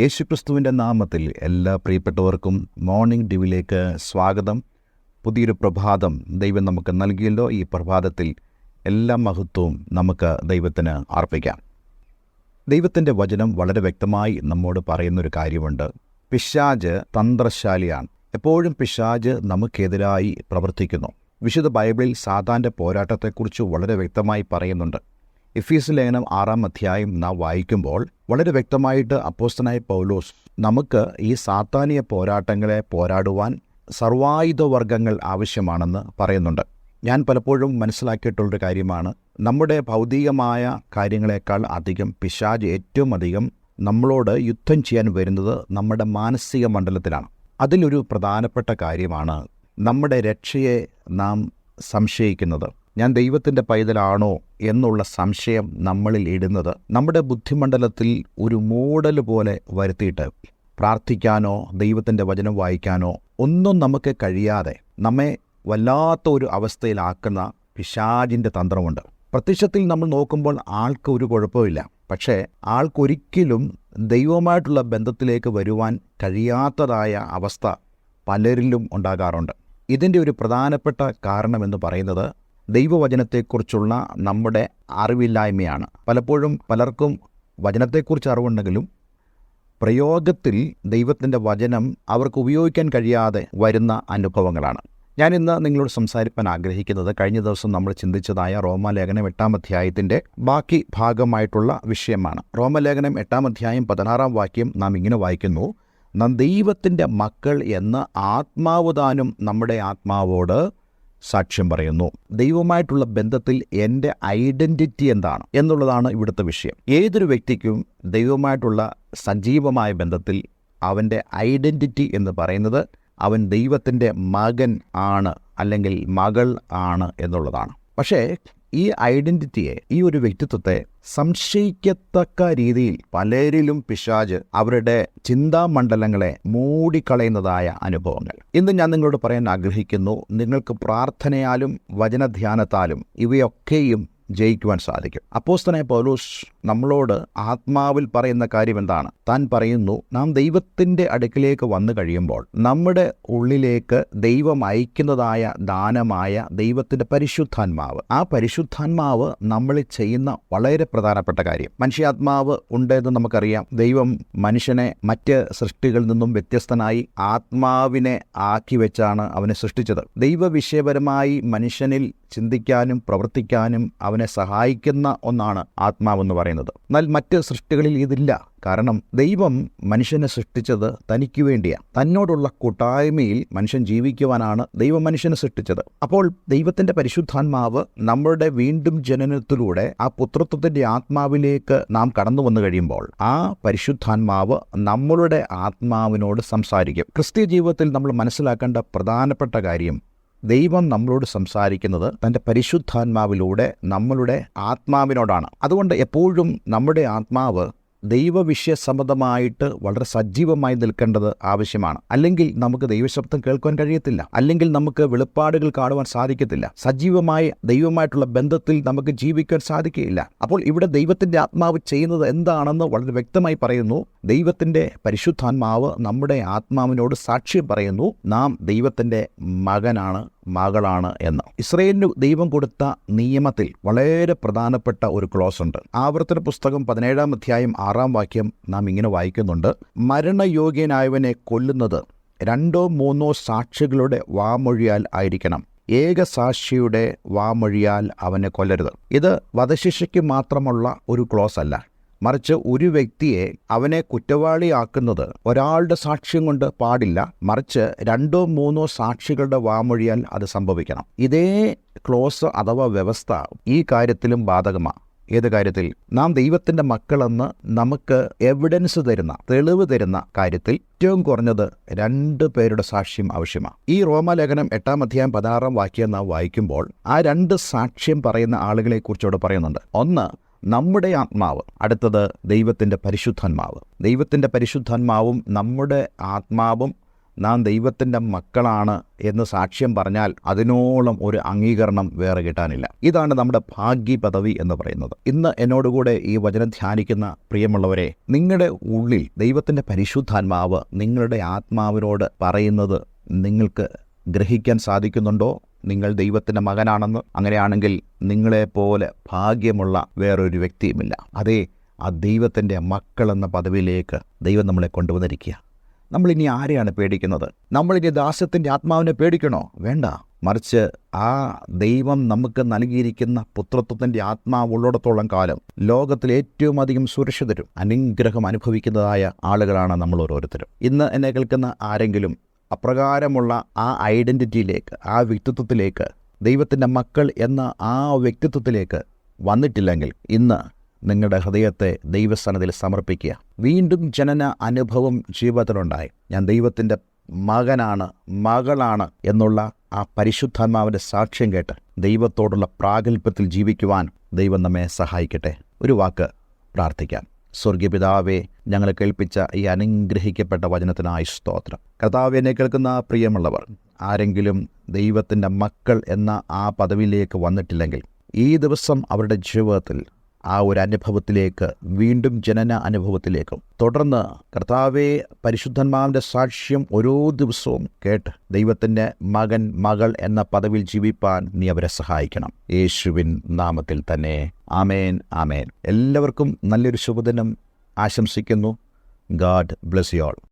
യേശുക്രിസ്തുവിന്റെ നാമത്തിൽ എല്ലാ പ്രിയപ്പെട്ടവർക്കും മോർണിംഗ് ഡിവിലേക്ക് സ്വാഗതം. പുതിയൊരു പ്രഭാതം ദൈവം നമുക്ക് നൽകിയല്ലോ. ഈ പ്രഭാതത്തിൽ എല്ലാ മഹത്വവും നമുക്ക് ദൈവത്തിന് അർപ്പിക്കാം. ദൈവത്തിന്റെ വചനം വളരെ വ്യക്തമായി നമ്മോട് പറയുന്നൊരു കാര്യമുണ്ട്. പിശാജ് തന്ത്രശാലിയാണ്. എപ്പോഴും പിശാജ് നമുക്കെതിരായി പ്രവർത്തിക്കുന്നു. വിശുദ്ധ ബൈബിളിൽ സാധാന്റെ പോരാട്ടത്തെക്കുറിച്ച് വളരെ വ്യക്തമായി പറയുന്നുണ്ട്. എഫീസ് ലേഖനം ആറാം അധ്യായം നാം വായിക്കുമ്പോൾ വളരെ വ്യക്തമായിട്ട് അപ്പോസ്തനായ പൗലോസ് നമുക്ക് ഈ സാത്താനിയ പോരാട്ടങ്ങളെ പോരാടുവാൻ സർവായുധ വർഗങ്ങൾ ആവശ്യമാണെന്ന് പറയുന്നുണ്ട്. ഞാൻ പലപ്പോഴും മനസ്സിലാക്കിയിട്ടുള്ളൊരു കാര്യമാണ്. നമ്മുടെ ഭൗതികമായ കാര്യങ്ങളെക്കാൾ അധികം പിശാജ് ഏറ്റവും അധികം നമ്മളോട് യുദ്ധം ചെയ്യാൻ വരുന്നത് നമ്മുടെ മാനസിക മണ്ഡലത്തിലാണ്. അതിലൊരു പ്രധാനപ്പെട്ട കാര്യമാണ് നമ്മുടെ രക്ഷയെ നാം സംശയിക്കുന്നത്. ഞാൻ ദൈവത്തിന്റെ പൈതലാണോ എന്നുള്ള സംശയം നമ്മളിൽ ഇടുന്നത്. നമ്മുടെ ബുദ്ധിമണ്ഡലത്തിൽ ഒരു മൂടൽ പോലെ വരുത്തിയിട്ട് പ്രാർത്ഥിക്കാനോ ദൈവത്തിന്റെ വചനം വായിക്കാനോ ഒന്നും നമുക്ക് കഴിയാതെ നമ്മെ വല്ലാത്ത ഒരു അവസ്ഥയിലാക്കുന്ന പിശാജിന്റെ തന്ത്രമുണ്ട്. പ്രത്യക്ഷത്തിൽ നമ്മൾ നോക്കുമ്പോൾ ആൾക്ക് ഒരു കുഴപ്പമില്ല. പക്ഷേ ആൾക്കൊരിക്കലും ദൈവമായിട്ടുള്ള ബന്ധത്തിലേക്ക് വരുവാൻ കഴിയാത്തതായ അവസ്ഥ പലരിലും ഉണ്ടാകാറുണ്ട്. ഇതിന്റെ ഒരു പ്രധാനപ്പെട്ട കാരണമെന്ന് പറയുന്നത് ദൈവവചനത്തെക്കുറിച്ചുള്ള നമ്മുടെ അറിവില്ലായ്മയാണ്. പലപ്പോഴും പലർക്കും വചനത്തെക്കുറിച്ച് അറിവുണ്ടെങ്കിലും പ്രയോഗത്തിൽ ദൈവത്തിന്റെ വചനം അവർക്ക് ഉപയോഗിക്കാൻ കഴിയാതെ വരുന്ന അനുഭവങ്ങളാണ്. ഞാൻ നിങ്ങളോട് സംസാരിക്കാൻ ആഗ്രഹിക്കുന്നത് കഴിഞ്ഞ ദിവസം നമ്മൾ ചിന്തിച്ചതായ റോമാലേഖനം എട്ടാം അധ്യായത്തിന്റെ ബാക്കി ഭാഗമായിട്ടുള്ള വിഷയമാണ്. റോമലേഖനം എട്ടാം അധ്യായം പതിനാറാം വാക്യം നാം ഇങ്ങനെ വായിക്കുന്നു നാം ദൈവത്തിന്റെ മക്കൾ എന്ന് ആത്മാവ് നമ്മുടെ ആത്മാവോട് സാക്ഷ്യം പറയുന്നു. ദൈവമായിട്ടുള്ള ബന്ധത്തിൽ എന്റെ ഐഡന്റിറ്റി എന്താണ് എന്നുള്ളതാണ് ഇവിടുത്തെ വിഷയം. ഏതൊരു വ്യക്തിക്കും ദൈവമായിട്ടുള്ള സജീവമായ ബന്ധത്തിൽ അവന്റെ ഐഡന്റിറ്റി എന്ന് പറയുന്നത് അവൻ ദൈവത്തിന്റെ മകൻ ആണ് അല്ലെങ്കിൽ മകൾ ആണ് എന്നുള്ളതാണ്. പക്ഷേ ഈ ഐഡന്റിറ്റിയെ ഈ ഒരു വ്യക്തിത്വത്തെ സംശയിക്കത്തക്ക രീതിയിൽ പലരിലും പിശാജ് അവരുടെ ചിന്താമണ്ഡലങ്ങളെ മൂടിക്കളയുന്നതായ അനുഭവങ്ങൾ. ഇന്ന് ഞാൻ നിങ്ങളോട് പറയാൻ ആഗ്രഹിക്കുന്നു നിങ്ങൾക്ക് പ്രാർത്ഥനയാലും വചനധ്യാനത്താലും ഇവയൊക്കെയും ജയിക്കുവാൻ സാധിക്കും. അപ്പോസ്തനായ പൗലോസ് നമ്മളോട് ആത്മാവിൽ പറയുന്ന കാര്യം എന്താണ്? താൻ പറയുന്നു നാം ദൈവത്തിന്റെ അടുക്കിലേക്ക് വന്നു കഴിയുമ്പോൾ നമ്മുടെ ഉള്ളിലേക്ക് ദൈവം അയക്കുന്നതായ ദാനമായ ദൈവത്തിന്റെ പരിശുദ്ധാത്മാവ് ആ പരിശുദ്ധാത്മാവ് നമ്മൾ ചെയ്യുന്ന വളരെ പ്രധാനപ്പെട്ട കാര്യം. മനുഷ്യാത്മാവ് ഉണ്ട് എന്ന് നമുക്കറിയാം. ദൈവം മനുഷ്യനെ മറ്റ് സൃഷ്ടികളിൽ നിന്നും വ്യത്യസ്തനായി ആത്മാവിനെ ആക്കി വെച്ചാണ് അവനെ സൃഷ്ടിച്ചത്. ദൈവവിഷയപരമായി മനുഷ്യനിൽ ചിന്തിക്കാനും പ്രവർത്തിക്കാനും അവനെ സഹായിക്കുന്ന ഒന്നാണ് ആത്മാവെന്ന് പറയുന്നത്. എന്നാൽ മറ്റ് സൃഷ്ടികളിൽ ഇതില്ല. കാരണം ദൈവം മനുഷ്യനെ സൃഷ്ടിച്ചത് തനിക്ക് വേണ്ടിയാണ്. തന്നോടുള്ള കൂട്ടായ്മയിൽ മനുഷ്യൻ ജീവിക്കുവാനാണ് ദൈവം മനുഷ്യനെ സൃഷ്ടിച്ചത്. അപ്പോൾ ദൈവത്തിന്റെ പരിശുദ്ധാത്മാവ് നമ്മളുടെ വീണ്ടും ജനനത്തിലൂടെ ആ പുത്രത്വത്തിന്റെ ആത്മാവിലേക്ക് നാം കടന്നു വന്നു കഴിയുമ്പോൾ ആ പരിശുദ്ധാത്മാവ് നമ്മളുടെ ആത്മാവിനോട് സംസാരിക്കും. ക്രിസ്തീയ ജീവിതത്തിൽ നമ്മൾ മനസ്സിലാക്കേണ്ട പ്രധാനപ്പെട്ട കാര്യം ദൈവം നമ്മളോട് സംസാരിക്കുന്നത് തന്റെ പരിശുദ്ധാത്മാവിലൂടെ നമ്മളുടെ ആത്മാവിനോടാണ്. അതുകൊണ്ട് എപ്പോഴും നമ്മുടെ ആത്മാവ് ദൈവവിഷയ സംബന്ധമായിട്ട് വളരെ സജീവമായി നിൽക്കേണ്ടത് ആവശ്യമാണ്. അല്ലെങ്കിൽ നമുക്ക് ദൈവശബ്ദം കേൾക്കാൻ കഴിയത്തില്ല. അല്ലെങ്കിൽ നമുക്ക് വെളിപ്പാടുകൾ കാണുവാൻ സാധിക്കത്തില്ല. സജീവമായ ദൈവമായിട്ടുള്ള ബന്ധത്തിൽ നമുക്ക് ജീവിക്കാൻ സാധിക്കുകയില്ല. അപ്പോൾ ഇവിടെ ദൈവത്തിന്റെ ആത്മാവ് ചെയ്യുന്നത് എന്താണെന്ന് വളരെ വ്യക്തമായി പറയുന്നു. ദൈവത്തിന്റെ പരിശുദ്ധാത്മാവ് നമ്മുടെ ആത്മാവിനോട് സാക്ഷ്യം പറയുന്നു. നാം ദൈവത്തിന്റെ മകനാണ്. മകളാണ് എന്ന്. ഇസ്രയേലിന് ദൈവം കൊടുത്ത നിയമത്തിൽ വളരെ പ്രധാനപ്പെട്ട ഒരു ക്ലോസ് ഉണ്ട്. ആവർത്തന പുസ്തകം പതിനേഴാം അധ്യായം ആറാം വാക്യം നാം ഇങ്ങനെ വായിക്കുന്നുണ്ട്. മരണയോഗ്യനായവനെ കൊല്ലുന്നത് രണ്ടോ മൂന്നോ സാക്ഷികളുടെ വാമൊഴിയാൽ ആയിരിക്കണം. ഏക സാക്ഷിയുടെ വാമൊഴിയാൽ അവനെ കൊല്ലരുത്. ഇത് വധശിക്ഷയ്ക്ക് മാത്രമുള്ള ഒരു ക്ലോസ് അല്ല. മറിച്ച് ഒരു വ്യക്തിയെ അവനെ കുറ്റവാളിയാക്കുന്നത് ഒരാളുടെ സാക്ഷ്യം കൊണ്ട് പാടില്ല. മറിച്ച് രണ്ടോ മൂന്നോ സാക്ഷികളുടെ വാമൊഴിയാൽ അത് സംഭവിക്കണം. ഇതേ ക്ലോസ് അഥവാ വ്യവസ്ഥ ഈ കാര്യത്തിലും ബാധകമാണ് ഏത് കാര്യത്തിൽ? നാം ദൈവത്തിന്റെ മക്കളെന്ന് നമുക്ക് എവിഡൻസ് തരുന്ന തെളിവ് തരുന്ന കാര്യത്തിൽ ഏറ്റവും കുറഞ്ഞത് രണ്ട് പേരുടെ സാക്ഷ്യം ആവശ്യമാണ് ഈ റോമാലേഖനം എട്ടാം അധ്യായം പതിനാറാം വാക്യം നാം വായിക്കുമ്പോൾ ആ രണ്ട് സാക്ഷ്യം പറയുന്ന ആളുകളെക്കുറിച്ചോട് പറയുന്നുണ്ട്. ഒന്ന് നമ്മുടെ ആത്മാവ്. അടുത്തത് ദൈവത്തിന്റെ പരിശുദ്ധാത്മാവ്. ദൈവത്തിന്റെ പരിശുദ്ധാത്മാവും നമ്മുടെ ആത്മാവും നാം ദൈവത്തിന്റെ മക്കളാണ് എന്ന് സാക്ഷ്യം പറഞ്ഞാൽ അതിനോളം ഒരു അംഗീകരണം വേറെ കിട്ടാനില്ല. ഇതാണ് നമ്മുടെ ഭാഗ്യ പദവി എന്ന് പറയുന്നത്. ഇന്ന് എന്നോടുകൂടെ ഈ വചനം ധ്യാനിക്കുന്ന പ്രിയമുള്ളവരെ നിങ്ങളുടെ ഉള്ളിൽ ദൈവത്തിന്റെ പരിശുദ്ധാത്മാവ് നിങ്ങളുടെ ആത്മാവിനോട് പറയുന്നത് നിങ്ങൾക്ക് ഗ്രഹിക്കാൻ സാധിക്കുന്നുണ്ടോ? നിങ്ങൾ ദൈവത്തിന്റെ മകനാണെന്ന്. അങ്ങനെയാണെങ്കിൽ നിങ്ങളെപ്പോലെ ഭാഗ്യമുള്ള വേറൊരു വ്യക്തിയുമില്ല. അതേ ആ ദൈവത്തിന്റെ മക്കളെന്ന പദവിയിലേക്ക് ദൈവം നമ്മളെ കൊണ്ടുവന്നിരിക്കുക. നമ്മളിനി ആരെയാണ് പേടിക്കുന്നത്? നമ്മളിനി ദാസ്യത്തിന്റെ ആത്മാവിനെ പേടിക്കണോ? വേണ്ട. മറിച്ച് ആ ദൈവം നമുക്ക് നൽകിയിരിക്കുന്ന പുത്രത്വത്തിന്റെ ആത്മാവ് ഉള്ളിടത്തോളം കാലം ലോകത്തിൽ ഏറ്റവും അധികം സുരക്ഷിതരും അനുഗ്രഹം അനുഭവിക്കുന്നതായ ആളുകളാണ് നമ്മൾ ഓരോരുത്തരും. ഇന്ന് എന്നെ കേൾക്കുന്ന ആരെങ്കിലും അപ്രകാരമുള്ള ആ ഐഡന്റിറ്റിയിലേക്ക് ആ വ്യക്തിത്വത്തിലേക്ക് ദൈവത്തിന്റെ മക്കൾ എന്ന ആ വ്യക്തിത്വത്തിലേക്ക് വന്നിട്ടില്ലെങ്കിൽ ഇന്ന് നിങ്ങളുടെ ഹൃദയത്തെ ദൈവസ്ഥാനത്തിൽ സമർപ്പിക്കുക. വീണ്ടും ജനന അനുഭവം ജീവിതത്തിലുണ്ടായി. ഞാൻ ദൈവത്തിന്റെ മകനാണ് മകളാണ് എന്നുള്ള ആ പരിശുദ്ധാത്മാവിന്റെ സാക്ഷ്യം കേട്ട് ദൈവത്തോടുള്ള പ്രാഗൽഭ്യത്തിൽ ജീവിക്കുവാൻ ദൈവം നമ്മെ സഹായിക്കട്ടെ. ഒരു വാക്ക് പ്രാർത്ഥിക്കാം. സ്വർഗീയപിതാവെ ഞങ്ങൾ കേൾപ്പിച്ച ഈ അനുഗ്രഹിക്കപ്പെട്ട വചനത്തിനായി സ്തോത്രം. കർത്താവ് എന്നെ കേൾക്കുന്ന പ്രിയമുള്ളവർ ആരെങ്കിലും ദൈവത്തിന്റെ മക്കൾ എന്ന ആ പദവിയിലേക്ക് വന്നിട്ടില്ലെങ്കിൽ ഈ ദിവസം അവരുടെ ജീവിതത്തിൽ ആ ഒരു അനുഭവത്തിലേക്ക് വീണ്ടും ജനന അനുഭവത്തിലേക്കും തുടർന്ന് കർത്താവെ പരിശുദ്ധന്മാരുടെ സാക്ഷ്യം ഓരോ ദിവസവും കേട്ട് ദൈവത്തിന്റെ മകൻ മകൾ എന്ന പദവിയിൽ ജീവിപ്പാൻ നീ അവരെ സഹായിക്കണം. യേശുവിൻ നാമത്തിൽ തന്നെ. ആമേൻ ആമേൻ. എല്ലാവർക്കും നല്ലൊരു ശുഭദിനം ആശംസിക്കുന്നു. God bless you all.